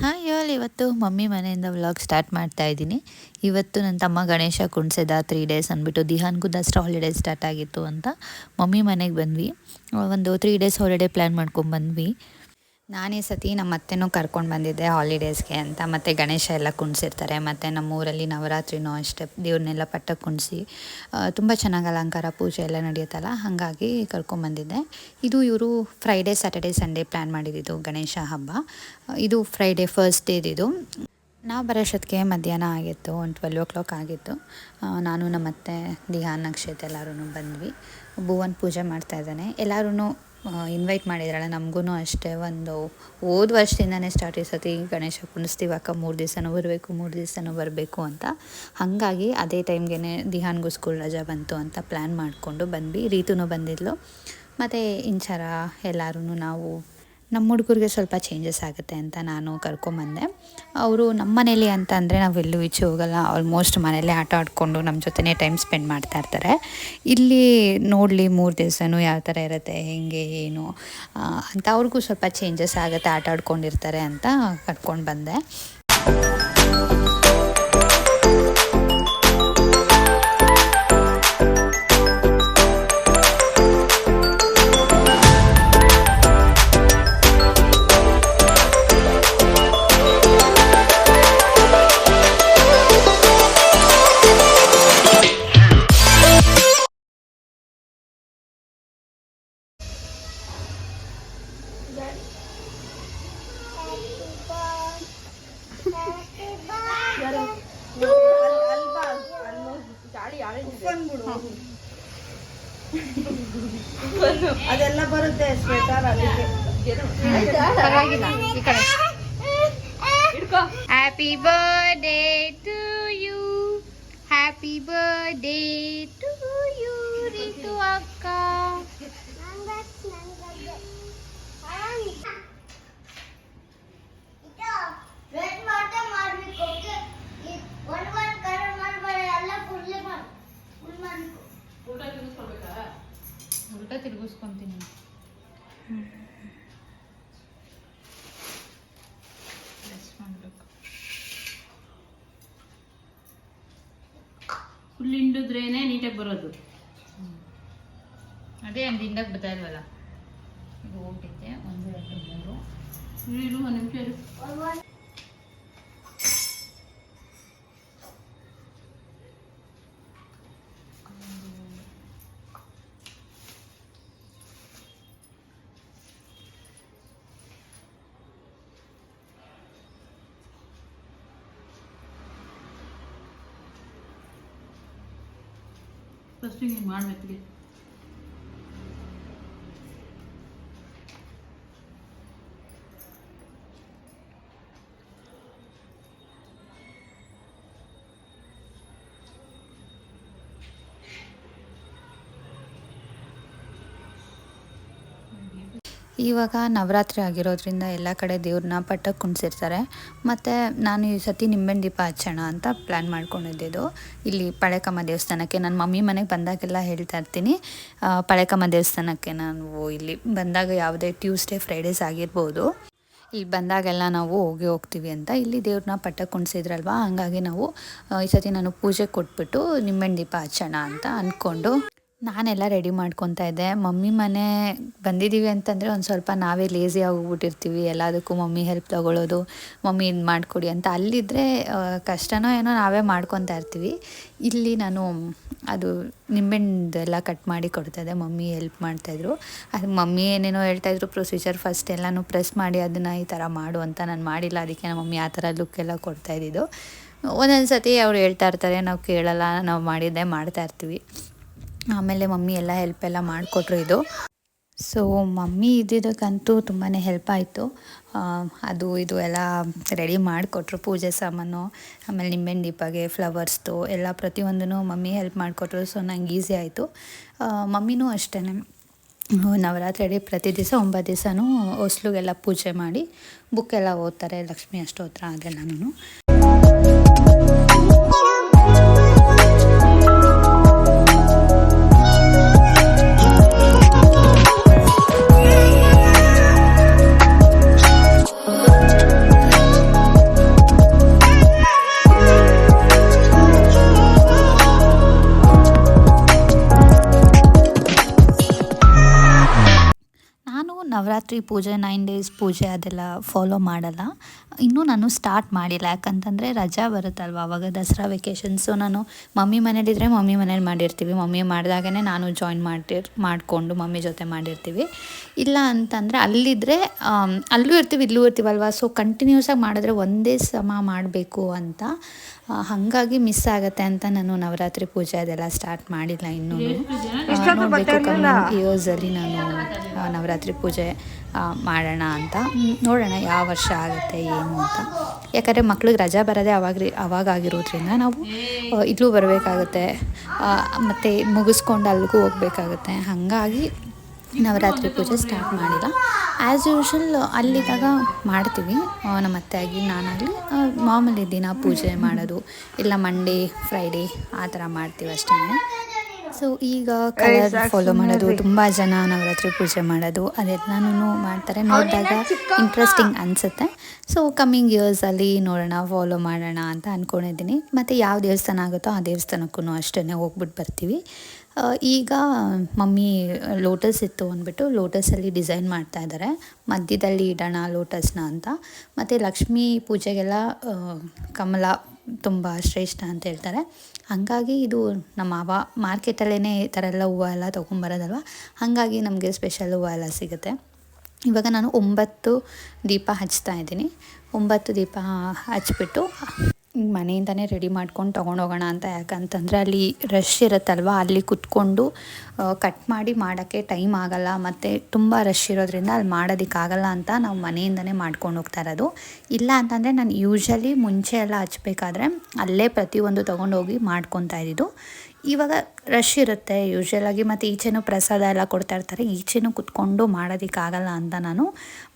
Hi ಯೋಲ್ ಇವತ್ತು mummy ಮನೆಯಿಂದ vlog start ಮಾಡ್ತಾ ಇದ್ದೀನಿ. ಇವತ್ತು ನನ್ನ ತಮ್ಮ ಗಣೇಶ ಕುಣ್ಸಿದ ತ್ರೀ ಡೇಸ್ ಅಂದ್ಬಿಟ್ಟು ದಿಹಾನ್ಗೂ ದಸರಾ ಹಾಲಿಡೇ ಸ್ಟಾರ್ಟ್ ಆಗಿತ್ತು ಅಂತ ಮಮ್ಮಿ ಮನೆಗೆ ಬಂದ್ವಿ. ಒಂದು ತ್ರೀ ಡೇಸ್ ಹಾಲಿಡೇ ಪ್ಲ್ಯಾನ್ ಮಾಡ್ಕೊಂಡು ಬಂದ್ವಿ. ನಾನೇ ಸತಿ ನಮ್ಮ ಅತ್ತೆನೂ ಕರ್ಕೊಂಡು ಬಂದಿದ್ದೆ ಹಾಲಿಡೇಸ್ಗೆ ಅಂತ. ಮತ್ತು ಗಣೇಶ ಎಲ್ಲ ಕುಣಿಸಿರ್ತಾರೆ. ಮತ್ತು ನಮ್ಮ ಊರಲ್ಲಿ ನವರಾತ್ರಿನೂ ಅಷ್ಟೇ. ದೇವ್ರನ್ನೆಲ್ಲ ಪಟ್ಟ ಕುಣಿಸಿ ತುಂಬ ಚೆನ್ನಾಗಿ ಅಲಂಕಾರ, ಪೂಜೆ ಎಲ್ಲ ನಡೆಯುತ್ತಲ್ಲ? ಹಾಗಾಗಿ ಕರ್ಕೊಂಡ್ಬಂದಿದ್ದೆ ಇದು ಇವರು ಫ್ರೈಡೇ ಸ್ಯಾಟರ್ಡೇ ಸಂಡೇ ಪ್ಲ್ಯಾನ್ ಮಾಡಿದ್ದು ಗಣೇಶ ಹಬ್ಬ. ಇದು ಫ್ರೈಡೇ ಫಸ್ಟ್ ಡೇದಿದು ನಾವು ಬರೋಷ್ಟೊತ್ತಿಗೆ ಮಧ್ಯಾಹ್ನ ಆಗಿತ್ತು, ಒಂದು ಟ್ವೆಲ್ ಓ ಕ್ಲಾಕ್ ಆಗಿತ್ತು ನಾನು ನಮ್ಮ ಅತ್ತೆ ದಿಹಾನ್ ನಕ್ಷತ್ರ ಎಲ್ಲರೂ ಬಂದ್ವಿ. ಭುವನ್ ಪೂಜೆ ಮಾಡ್ತಾ ಇದ್ದಾನೆ. ಎಲ್ಲರೂ ಇನ್ವೈಟ್ ಮಾಡಿದ್ರಲ್ಲ ನಮಗೂ ಅಷ್ಟೇ ಒಂದು ಹೋದ ವರ್ಷದಿಂದನೇ ಸ್ಟಾರ್ಟ್ ಈ ಗಣೇಶ ಕುಣಿಸ್ತೀವಿ ಅಕ್ಕ ಮೂರು ದಿವಸನೂ ಬರಬೇಕು, ಮೂರು ದಿವಸನೂ ಬರಬೇಕು ಅಂತ. ಹಾಗಾಗಿ ಅದೇ ಟೈಮ್ಗೆ ದಿಹಾನ್ಗೂ ಸ್ಕೂಲ್ ರಜಾ ಬಂತು ಅಂತ ಪ್ಲ್ಯಾನ್ ಮಾಡಿಕೊಂಡು ಬಂದ್ವಿ. ರೀತುನೂ ಬಂದಿದ್ಲು. ಮತ್ತು ಇಂಚರ ಎಲ್ಲರೂ ನಾವು ನಮ್ಮ ಹುಡುಗರಿಗೆ ಸ್ವಲ್ಪ ಚೇಂಜಸ್ ಆಗುತ್ತೆ ಅಂತ ನಾನು ಕರ್ಕೊಂಬಂದೆ. ಅವರು ನಮ್ಮ ಮನೇಲಿ ಅಂತ ಅಂದರೆ ನಾವು ಎಲ್ಲೂ ಈಚೆ ಹೋಗಲ್ಲ ಆಲ್ಮೋಸ್ಟ್ ಮನೇಲೇ ಆಟ ಆಡಿಕೊಂಡು ನಮ್ಮ ಜೊತೆನೇ ಟೈಮ್ ಸ್ಪೆಂಡ್ ಮಾಡ್ತಾ ಇರ್ತಾರೆ. ಇಲ್ಲಿ ನೋಡಲಿ ಮೂರು ದಿವಸನೂ ಯಾವ ಥರ ಇರುತ್ತೆ, ಹೆಂಗೆ, ಏನು ಅಂತ ಅವ್ರಿಗೂ ಸ್ವಲ್ಪ ಚೇಂಜಸ್ ಆಗುತ್ತೆ, ಆಟ ಆಡ್ಕೊಂಡಿರ್ತಾರೆ ಅಂತ ಕರ್ಕೊಂಡು ಬಂದೆ ಅದೆಲ್ಲ ಬರುತ್ತೆ ಸ್ವೆಟರ್ ಅದಕ್ಕೆ happy birthday to you happy birthday to you Ritu ಅಕ್ಕ. ಫುಲ್ ಹಿಂಡಿದ್ರೇನೆ ನೀಟಾಗಿ ಬರೋದು. ಅದೇ ಒಂದು ಹಿಂಡಕ್ಕೆ ಬರ್ತಾ ಇಲ್ವಲ್ಲ ಈಗ ಹೋಗ್ತಿದ್ದೆ ಒಂದು ಎರಡು ಮೂರು. ಇರು ಒಂದು ನಿಮಿಷ ಇರು ಫಸ್ಟ್ ಇವಾಗ ನವರಾತ್ರಿ ಆಗಿರೋದ್ರಿಂದ ಎಲ್ಲ ಕಡೆ ದೇವ್ರನ್ನ ಪಟ್ಟ ಕುಣಿಸಿರ್ತಾರೆ. ಮತ್ತು ನಾನು ಈ ಸತಿ ನಿಂಬೆಹಣ್ಣು ದೀಪ ಹಚ್ಚೋಣ ಅಂತ ಪ್ಲ್ಯಾನ್ ಮಾಡ್ಕೊಂಡಿದ್ದು ಇಲ್ಲಿ ಪಳೆಕಮ್ಮ ದೇವಸ್ಥಾನಕ್ಕೆ ನನ್ನ ಮಮ್ಮಿ ಮನೆಗೆ ಬಂದಾಗೆಲ್ಲ ಹೇಳ್ತಾ ಇರ್ತೀನಿ. ಪಳೆಕಮ್ಮ ದೇವಸ್ಥಾನಕ್ಕೆ ನಾವು ಇಲ್ಲಿ ಬಂದಾಗ ಯಾವುದೇ ಟ್ಯೂಸ್ಡೇ ಫ್ರೈಡೇಸ್ ಆಗಿರ್ಬೋದು. ಇಲ್ಲಿ ಬಂದಾಗೆಲ್ಲ ನಾವು ಹೋಗಿ ಹೋಗ್ತೀವಿ ಅಂತ ಇಲ್ಲಿ ದೇವ್ರನ್ನ ಪಟ್ಟ ಕುಣಿಸಿದ್ರಲ್ವ? ಹಾಗಾಗಿ ನಾವು ಈ ಸತಿ ನಾನು ಪೂಜೆ ಕೊಟ್ಬಿಟ್ಟು ನಿಂಬೆಹಣ್ಣು ದೀಪ ಹಚ್ಚೋಣ ಅಂತ ಅಂದ್ಕೊಂಡು ನಾನೆಲ್ಲ ರೆಡಿ ಮಾಡ್ಕೊತಾ ಇದ್ದೆ. ಮಮ್ಮಿ ಮನೆ ಬಂದಿದ್ದೀವಿ ಅಂತಂದರೆ ಒಂದು ಸ್ವಲ್ಪ ನಾವೇ ಲೇಸಿ ಆಗಿಬಿಟ್ಟಿರ್ತೀವಿ ಎಲ್ಲದಕ್ಕೂ ಮಮ್ಮಿ ಹೆಲ್ಪ್ ತಗೊಳ್ಳೋದು ಮಮ್ಮಿ ಇದು ಮಾಡಿಕೊಡಿ ಅಂತ. ಅಲ್ಲಿದ್ದರೆ ಕಷ್ಟನೋ ಏನೋ ನಾವೇ ಮಾಡ್ಕೊತಾ ಇರ್ತೀವಿ. ಇಲ್ಲಿ ನಾನು ಅದು ನಿಂಬೆಹಣ್ಣೆಲ್ಲ ಕಟ್ ಮಾಡಿ ಕೊಡ್ತಾಯಿದ್ದೆ ಮಮ್ಮಿ ಹೆಲ್ಪ್ ಮಾಡ್ತಾಯಿದ್ರು ಅದು ಮಮ್ಮಿ ಏನೇನೋ ಹೇಳ್ತಾಯಿದ್ರು ಪ್ರೊಸೀಜರ್ ಫಸ್ಟ್ ಎಲ್ಲನೂ ಪ್ರೆಸ್ ಮಾಡಿ ಅದನ್ನು ಈ ಥರ ಮಾಡು ಅಂತ ನಾನು ಮಾಡಿಲ್ಲ. ಅದಕ್ಕೆ ನಮ್ಮ ಮಮ್ಮಿ ಆ ಥರ ಲುಕ್ ಎಲ್ಲ ಕೊಡ್ತಾ ಇದ್ದಿದ್ದು. ಒಂದೊಂದು ಸತಿ ಅವ್ರು ಹೇಳ್ತಾ ಇರ್ತಾರೆ, ನಾವು ಕೇಳಲ್ಲ, ನಾವು ಮಾಡಿದ್ದೆ ಮಾಡ್ತಾ ಇರ್ತೀವಿ. ಆಮೇಲೆ ಮಮ್ಮಿ ಎಲ್ಲ ಹೆಲ್ಪ್ ಎಲ್ಲ ಮಾಡಿಕೊಟ್ರು ಇದು. ಸೊ ಮಮ್ಮಿ ಇದ್ದಿದ್ದಕ್ಕಂತೂ ತುಂಬಾ ಹೆಲ್ಪ್ ಆಯಿತು. ಅದು ಇದು ಎಲ್ಲ ರೆಡಿ ಮಾಡಿಕೊಟ್ರು ಪೂಜೆ ಸಾಮಾನು, ಆಮೇಲೆ ನಿಂಬೆಹಣ್ಣು ದೀಪಗೆ ಫ್ಲವರ್ಸ್ದು ಎಲ್ಲ ಪ್ರತಿಯೊಂದೂ ಮಮ್ಮಿ ಹೆಲ್ಪ್ ಮಾಡಿಕೊಟ್ರು. ಸೊ ನಂಗೆ ಈಸಿ ಆಯಿತು. ಮಮ್ಮಿನೂ ಅಷ್ಟೇ ನವರಾತ್ರಿ ಪ್ರತಿ ದಿವಸ ಒಂಬತ್ತು ದಿವಸನೂ ಹೊಸ್ಲುಗೆಲ್ಲ ಪೂಜೆ ಮಾಡಿ ಬುಕ್ಕೆಲ್ಲ ಓದ್ತಾರೆ. ಲಕ್ಷ್ಮಿ ಅಷ್ಟೋತ್ರ ಅದೆಲ್ಲನೂ ನವರಾತ್ರಿ ಪೂಜೆ ನೈನ್ ಡೇಸ್ ಪೂಜೆ ಅದೆಲ್ಲ ಫಾಲೋ ಮಾಡಲ್ಲ. ಇನ್ನೂ ನಾನು ಸ್ಟಾರ್ಟ್ ಮಾಡಿಲ್ಲ. ಯಾಕಂತಂದರೆ ರಜಾ ಬರುತ್ತಲ್ವ ಅವಾಗ ದಸರಾ ವೆಕೇಷನ್ಸು ನಾನು ಮಮ್ಮಿ ಮನೇಲಿದ್ದರೆ ಮಮ್ಮಿ ಮನೇಲಿ ಮಾಡಿರ್ತೀವಿ. ಮಮ್ಮಿ ಮಾಡಿದಾಗನೇ ನಾನು ಜಾಯಿನ್ ಮಾಡಿರ್ ಮಾಡಿಕೊಂಡು ಮಮ್ಮಿ ಜೊತೆ ಮಾಡಿರ್ತೀವಿ. ಇಲ್ಲ ಅಂತಂದರೆ ಅಲ್ಲಿದ್ದರೆ ಅಲ್ಲೂ ಇರ್ತೀವಿ ಇಲ್ಲೂ ಇರ್ತೀವಲ್ವ ಸೊ ಕಂಟಿನ್ಯೂಸ್ ಆಗಿ ಮಾಡಿದ್ರೆ ಒಂದೇ ಸಮ ಮಾಡಬೇಕು ಅಂತ ಹಾಗಾಗಿ ಮಿಸ್ ಆಗುತ್ತೆ ಅಂತ ನಾನು ನವರಾತ್ರಿ ಪೂಜೆ ಅದೆಲ್ಲ ಸ್ಟಾರ್ಟ್ ಮಾಡಿಲ್ಲ ಇನ್ನೂ ನೋಡಬೇಕು ಕಮ್ಮಿ ಇಯರ್ಸಲ್ಲಿ ನಾನು ನವರಾತ್ರಿ ಪೂಜೆ ಮಾಡೋಣ ಅಂತ. ನೋಡೋಣ ಯಾವ ವರ್ಷ ಆಗುತ್ತೆ, ಏನು ಅಂತ. ಯಾಕಂದರೆ ಮಕ್ಳಿಗೆ ರಜಾ ಬರೋದೇ ಅವಾಗ ಆಗಿರೋದ್ರಿಂದ ನಾವು ಇಲ್ಲೂ ಬರಬೇಕಾಗುತ್ತೆ. ಮತ್ತು ಮುಗಿಸ್ಕೊಂಡು ಅಲ್ಲಿಗೂ ಹೋಗಬೇಕಾಗುತ್ತೆ. ಹಾಗಾಗಿ ನವರಾತ್ರಿ ಪೂಜೆ ಸ್ಟಾರ್ಟ್ ಮಾಡಿಲ್ಲ. ಆ್ಯಸ್ ಯೂಶಲ್ ಅಲ್ಲಿದ್ದಾಗ ಮಾಡ್ತೀವಿ. ನಮ್ಮ ಅತ್ತೆ ಆಗಿ ನಾನಾಗಲಿ ಮಾಮೂಲಿ ದಿನ ಪೂಜೆ ಮಾಡೋದು. ಇಲ್ಲ ಮಂಡೇ ಫ್ರೈಡೇ ಆ ಥರ ಮಾಡ್ತೀವಿ ಅಷ್ಟೇ ಸೊ ಈಗ ಕಲರ್ ಫಾಲೋ ಮಾಡೋದು ತುಂಬ ಜನ ನವರಾತ್ರಿ ಪೂಜೆ ಮಾಡೋದು ಅದೆಲ್ಲನೂ ಮಾಡ್ತಾರೆ. ನೋಡಿದಾಗ ಇಂಟ್ರೆಸ್ಟಿಂಗ್ ಅನಿಸುತ್ತೆ. ಸೊ ಕಮ್ಮಿಂಗ್ ಇಯರ್ಸಲ್ಲಿ ನೋಡೋಣ ಫಾಲೋ ಮಾಡೋಣ ಅಂತ ಅಂದ್ಕೊಂಡಿದ್ದೀನಿ ಮತ್ತು ಯಾವ ದೇವಸ್ಥಾನ ಆಗುತ್ತೋ ಆ ದೇವಸ್ಥಾನಕ್ಕೂ ಅಷ್ಟೇ ಹೋಗ್ಬಿಟ್ಟು ಬರ್ತೀವಿ. ಈಗ ಮಮ್ಮಿ ಲೋಟಸ್ ಇತ್ತು ಅಂದ್ಬಿಟ್ಟು ಲೋಟಸಲ್ಲಿ ಡಿಸೈನ್ ಮಾಡ್ತಾ ಇದ್ದಾರೆ ಮಧ್ಯದಲ್ಲಿ ಇಡೋಣ ಲೋಟಸ್ನ ಅಂತ. ಮತ್ತು ಲಕ್ಷ್ಮೀ ಪೂಜೆಗೆಲ್ಲ ಕಮಲ ತುಂಬ ಶ್ರೇಷ್ಠ ಅಂತ ಹೇಳ್ತಾರೆ. ಹಾಗಾಗಿ ಇದು ನಮ್ಮ ಅವ ಮಾರ್ಕೆಟಲ್ಲೇ ಈ ಥರ ಎಲ್ಲ ಹೂವು ಎಲ್ಲ ತೊಗೊಂಬರೋದಲ್ವ ಹಾಗಾಗಿ ನಮಗೆ ಸ್ಪೆಷಲ್ ಹೂವು ಎಲ್ಲ ಸಿಗುತ್ತೆ. ಇವಾಗ ನಾನು ಒಂಬತ್ತು ದೀಪ ಹಚ್ತಾ ಇದ್ದೀನಿ. ಒಂಬತ್ತು ದೀಪ ಹಚ್ಬಿಟ್ಟು ಮನೆಯಿಂದನೇ ರೆಡಿ ಮಾಡ್ಕೊಂಡು ತೊಗೊಂಡೋಗೋಣ ಅಂತ. ಯಾಕಂತಂದರೆ ಅಲ್ಲಿ ರಶ್ ಇರುತ್ತಲ್ವ? ಅಲ್ಲಿ ಕುತ್ಕೊಂಡು ಕಟ್ ಮಾಡಿ ಮಾಡೋಕ್ಕೆ ಟೈಮ್ ಆಗಲ್ಲ. ಮತ್ತು ತುಂಬ ರಶ್ ಇರೋದ್ರಿಂದ ಅಲ್ಲಿ ಮಾಡೋದಕ್ಕಾಗಲ್ಲ ಅಂತ ನಾವು ಮನೆಯಿಂದನೇ ಮಾಡ್ಕೊಂಡು ಹೋಗ್ತಾ ಇರೋದು. ಇಲ್ಲ ಅಂತಂದರೆ ನಾನು ಯೂಶ್ವಲಿ ಮುಂಚೆ ಎಲ್ಲ ಹಚ್ಬೇಕಾದ್ರೆ ಅಲ್ಲೇ ಪ್ರತಿಯೊಂದು ತೊಗೊಂಡೋಗಿ ಮಾಡ್ಕೊತಾ ಇದ್ದಿದ್ದು. ಇವಾಗ ರಶ್ ಇರುತ್ತೆ ಯೂಶ್ವಲಾಗಿ ಮತ್ತು ಈಚೆನೂ ಪ್ರಸಾದ ಎಲ್ಲ ಕೊಡ್ತಾ ಇರ್ತಾರೆ. ಈಚೆನೂ ಕುತ್ಕೊಂಡು ಮಾಡೋದಕ್ಕಾಗಲ್ಲ ಅಂತ ನಾನು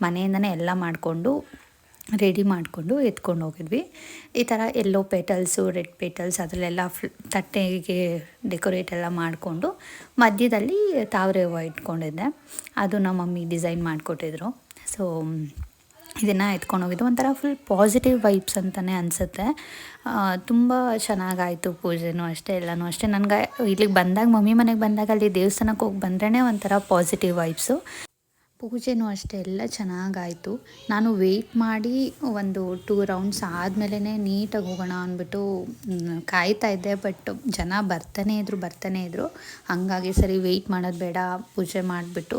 ಮನೆಯಿಂದನೇ ಎಲ್ಲ ಮಾಡಿಕೊಂಡು ರೆಡಿ ಮಾಡಿಕೊಂಡು ಎತ್ಕೊಂಡು ಹೋಗಿದ್ವಿ. ಈ ಥರ ಎಲ್ಲೋ ಪೆಟಲ್ಸು ರೆಡ್ ಪೆಟಲ್ಸ್ ಅದರಲ್ಲೆಲ್ಲ ಫ್ಲ್ ತಟ್ಟೆಗೆ ಡೆಕೋರೇಟ್ ಎಲ್ಲ ಮಾಡಿಕೊಂಡು ಮಧ್ಯದಲ್ಲಿ ತಾವರೆ ಹೂವು ಇಟ್ಕೊಂಡಿದ್ದೆ. ಅದು ನಮ್ಮ ಮಮ್ಮಿ ಡಿಸೈನ್ ಮಾಡಿಕೊಟ್ಟಿದ್ರು. ಸೊ ಇದನ್ನು ಎತ್ಕೊಂಡು ಹೋಗಿದ್ದು. ಒಂಥರ ಫುಲ್ ಪಾಸಿಟಿವ್ ವೈಬ್ಸ್ ಅಂತಲೇ ಅನಿಸುತ್ತೆ. ತುಂಬ ಚೆನ್ನಾಗಾಯಿತು ಪೂಜೆನೂ ಅಷ್ಟೇ, ಎಲ್ಲನೂ ಅಷ್ಟೇ. ನನಗೆ ಇಲ್ಲಿಗೆ ಬಂದಾಗ, ಮಮ್ಮಿ ಮನೆಗೆ ಬಂದಾಗ ಅಲ್ಲಿ ದೇವಸ್ಥಾನಕ್ಕೆ ಹೋಗಿ ಬಂದ್ರೇ ಒಂಥರ ಪಾಸಿಟಿವ್ ವೈಬ್ಸು ಪೂಜೆನೂ ಅಷ್ಟೇ, ಎಲ್ಲ ಚೆನ್ನಾಗಾಯಿತು. ನಾನು ವೆಯ್ಟ್ ಮಾಡಿ ಒಂದು ಟೂ ರೌಂಡ್ಸ್ ಆದಮೇಲೆ ನೀಟಾಗಿ ಹೋಗೋಣ ಅಂದ್ಬಿಟ್ಟು ಕಾಯ್ತಾ ಇದ್ದೆ ಬಟ್ ಜನ ಬರ್ತಾನೆ ಇದ್ರು ಬರ್ತಾನೆ ಇದ್ರು. ಹಾಗಾಗಿ ಸರಿ ವೆಯ್ಟ್ ಮಾಡೋದು ಬೇಡ, ಪೂಜೆ ಮಾಡಿಬಿಟ್ಟು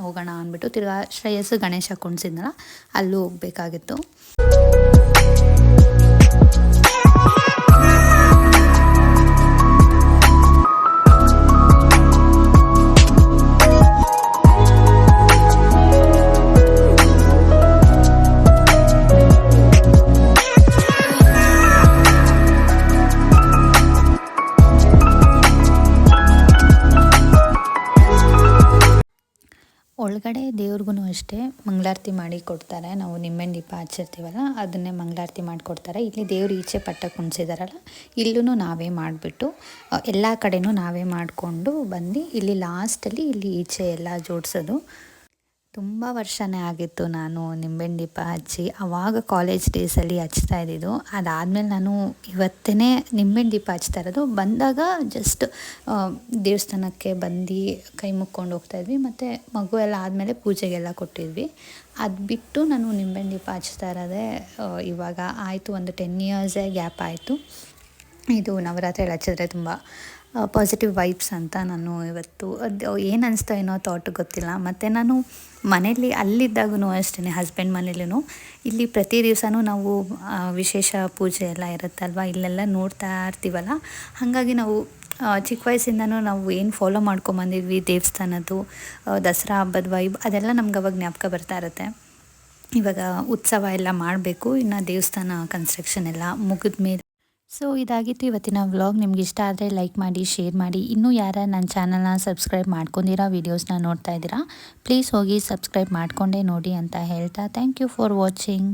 ಹೋಗೋಣ ಅಂದ್ಬಿಟ್ಟು ತಿರ್ಗಾ ಶ್ರೇಯಸ್ಸು ಗಣೇಶ ಕುಣಿಸಿದ್ನಲ್ಲ, ಅಲ್ಲೂ ಹೋಗಬೇಕಾಗಿತ್ತು. ಮಂಗಳಾರತಿ ಮಾಡಿ ಕೊಡ್ತಾರೆ. ನಾವು ನಿಂಬೆಹಣ್ಣು ದೀಪ ಹಚ್ಚಿರ್ತೀವಲ್ಲ, ಅದನ್ನೇ ಮಂಗಳಾರತಿ ಮಾಡಿಕೊಡ್ತಾರೆ ಇಲ್ಲಿ ದೇವ್ರು ಈಚೆ ಪಟ್ಟ ಕುಣಿಸಿದಾರಲ್ಲ ಇಲ್ಲೂ ನಾವೇ ಮಾಡಿಬಿಟ್ಟು ಎಲ್ಲ ಕಡೆನೂ ನಾವೇ ಮಾಡಿಕೊಂಡು ಬಂದು ಇಲ್ಲಿ ಲಾಸ್ಟಲ್ಲಿ ಇಲ್ಲಿ ಈಚೆ ಎಲ್ಲ ಜೋಡಿಸೋದು. ತುಂಬ ವರ್ಷನೇ ಆಗಿತ್ತು ನಾನು ನಿಂಬೆಹಣ್ಣು ದೀಪ ಹಚ್ಚಿ. ಆವಾಗ ಕಾಲೇಜ್ ಡೇಸಲ್ಲಿ ಹಚ್ತಾ ಇದ್ದಿದ್ದು. ಅದಾದಮೇಲೆ ನಾನು ಇವತ್ತೇ ನಿಂಬೆಹಣ್ಣು ದೀಪ ಹಚ್ತಾ ಇರೋದು. ಬಂದಾಗ ಜಸ್ಟ್ ದೇವಸ್ಥಾನಕ್ಕೆ ಬಂದು ಕೈ ಮುಕ್ಕೊಂಡು ಹೋಗ್ತಾಯಿದ್ವಿ ಮತ್ತು ಮಗು ಎಲ್ಲ ಆದಮೇಲೆ ಪೂಜೆಗೆಲ್ಲ ಕೊಟ್ಟಿದ್ವಿ. ಅದು ಬಿಟ್ಟು ನಾನು ನಿಂಬೆಹಣ್ಣು ಹಚ್ತಾ ಇರೋದೇ ಇವಾಗ ಆಯಿತು. ಒಂದು ಟೆನ್ ಇಯರ್ಸೇ ಗ್ಯಾಪ್ ಆಯಿತು. ಇದು ನವರಾತ್ರಿಯಲ್ಲಿ ಹಚ್ಚಿದ್ರೆ ತುಂಬ ಪಾಸಿಟಿವ್ ವೈಬ್ಸ್ ಅಂತ ನಾನು ಇವತ್ತು, ಅದು ಏನು ಅನಿಸ್ತಾ ಏನೋ ಥಾಟ್ ಗೊತ್ತಿಲ್ಲ. ಮತ್ತು ನಾನು ಮನೇಲಿ ಅಲ್ಲಿದ್ದಾಗೂ ಅಷ್ಟೇ ಹಸ್ಬೆಂಡ್ ಮನೇಲೂ ಇಲ್ಲಿ ಪ್ರತಿ ದಿವಸನೂ ನಾವು ವಿಶೇಷ ಪೂಜೆ ಎಲ್ಲ ಇರುತ್ತಲ್ವ? ಇಲ್ಲೆಲ್ಲ ನೋಡ್ತಾ ಇರ್ತೀವಲ್ಲ? ಹಾಗಾಗಿ ನಾವು ಚಿಕ್ಕ ವಯಸ್ಸಿಂದನೂ ನಾವು ಏನು ಫಾಲೋ ಮಾಡ್ಕೊಂಬಂದಿದ್ವಿ, ದೇವಸ್ಥಾನದ್ದು ದಸರಾ ಹಬ್ಬದ ವೈಬ್ ಅದೆಲ್ಲ ನಮ್ಗೆ ಅವಾಗ ಜ್ಞಾಪಕ ಬರ್ತಾ ಇರುತ್ತೆ. ಇವಾಗ ಉತ್ಸವ ಎಲ್ಲ ಮಾಡಬೇಕು, ಇನ್ನು ದೇವಸ್ಥಾನ ಕನ್ಸ್ಟ್ರಕ್ಷನ್ ಎಲ್ಲ ಮುಗಿದ ಮೇಲೆ ಸೊ, ಇದಾಗಿತ್ತು ಇವತ್ತಿನ ವ್ಲಾಗ್. ನಿಮ್ಗೆ ಇಷ್ಟ ಆದರೆ ಲೈಕ್ ಮಾಡಿ, ಶೇರ್ ಮಾಡಿ. ಇನ್ನೂ ಯಾರ ನನ್ನ ಚಾನಲ್ನ ಸಬ್ಸ್ಕ್ರೈಬ್ ಮಾಡ್ಕೊಂಡಿರೋ ವೀಡಿಯೋಸ್ನ ನೋಡ್ತಾ ಇದ್ದೀರಾ, ಪ್ಲೀಸ್ ಹೋಗಿ ಸಬ್ಸ್ಕ್ರೈಬ್ ಮಾಡಿಕೊಂಡೇ ನೋಡಿ ಅಂತ ಹೇಳ್ತಾ. Thank you for watching.